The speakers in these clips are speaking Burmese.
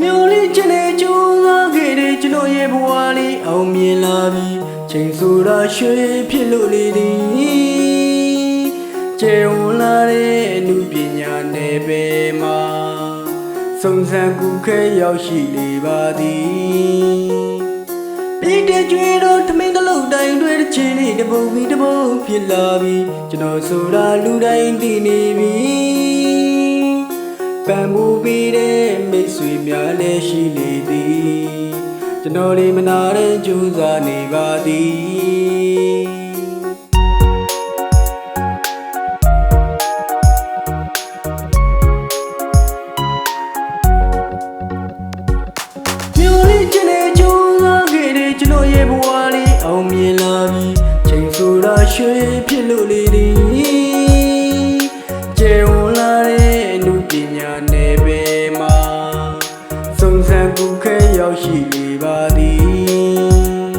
မျိုးလေးချင်တဲ့ကြိုးစားခဲ့တဲ့ကျွန်တော်ရဲ့ဘဝလေးအောင်မြင်လာပြီချိန်ဆိုတာရွှေဖြစ်လို့လေဒီကျေဝန်လာတဲ့အမှုပညာနယ်ပယ်မှာစုံစမ်းကူခဲရောက်ရှိလေပါသည် ဒီတဲ့ကျွေးတော့ထမင်းတစ်လုံးတိုင်းတွေတစ်ချင်းလေးတစ်ပုံပြီးတစ်ပုံဖြစ်လာပြီကျွန်တော်ဆိုတာလူတိုင်းသိနေပြီပံမှုပြီးတဲ့မိတ်ဆွေများလည်းရှိလေသည်ကျွန်တော်လေးမနာတဲ့ကြိုးစားနေပါသည် အောင်မြင်လာပြီချိန်ဆိုတာရွှေဖြစ်လို့လေဒီကျေဝန်လာတဲ့အမှုပညာနယ်ပယ်မှာစုံစမ်းကူခဲရောက်ရှိလေပါသည်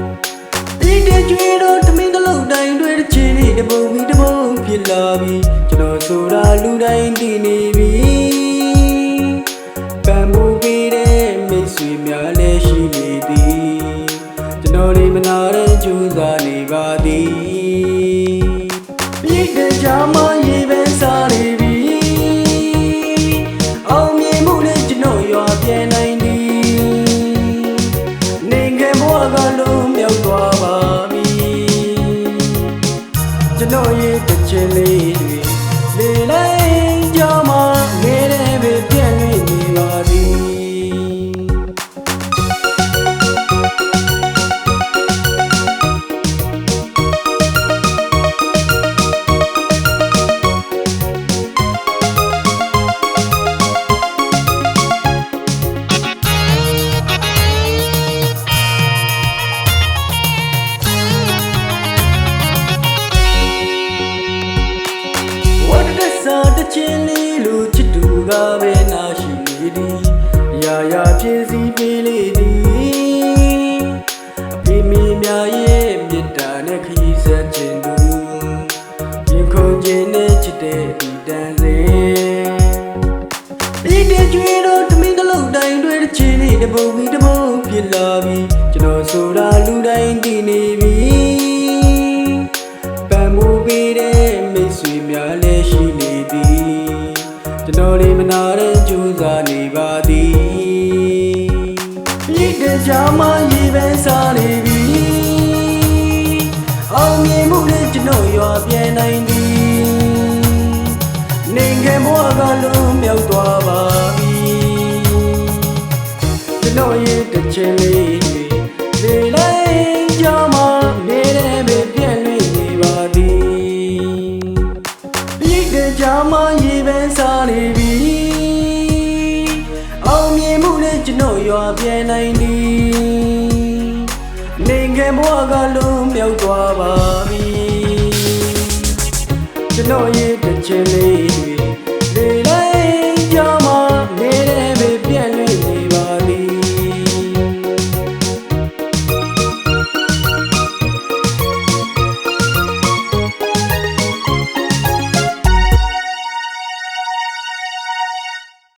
ဒီတဲ့ကျွေးတော့တမင်းတစ်လုံးတိုင်းတွေတစ်ချင်းလေးတစ်ပုံပြီးတစ်ပုံဖြစ်လာပြီကျွန်တော်ဆိုတာလူတိုင်းသိနေပြီပံမှုပြီးတဲ့မိတ်ဆွေများလည်းရှိနေသည်ကျွန်တော် လေးမနာတဲ့ကြိုးစားနေပါသည်ပြည့်တဲ့ကြမရေပဲ တ်တဆာတချင်းလေးလိုချစ်သူကပဲနာရှိနေသည်ရာရာပြည့်စည်ပေးလေသည်အဖေမေများရဲ့မေတ္တာနဲ့ခရီးဆက်ခြင်းသူရင်ခုန်ခြင်းနဲ့ချစ်တဲ့ဒီတန်စ တော်လေးမနာတဲ့ကြိုးစားနေပါသည်ပြည့်တဲ့ကြမှာရေပဲစားနေပြီအောင်မြင်မှုနဲ့ကျွန်တော်ရွာပြန်နိုင်သည်နိုင်ငံဘဝကလုံးမြောက်သွားပါပြီကျွန်တော်ရဲ့တစ်ချင်းလေး ကျွန်တော်ရွာပြန်နိုင်သည်နိုင်ငံဘဝကလုံးမြောက်သွားပါပြီကျွန်တော်ရဲ့တစ်ချင်းလေးတွေ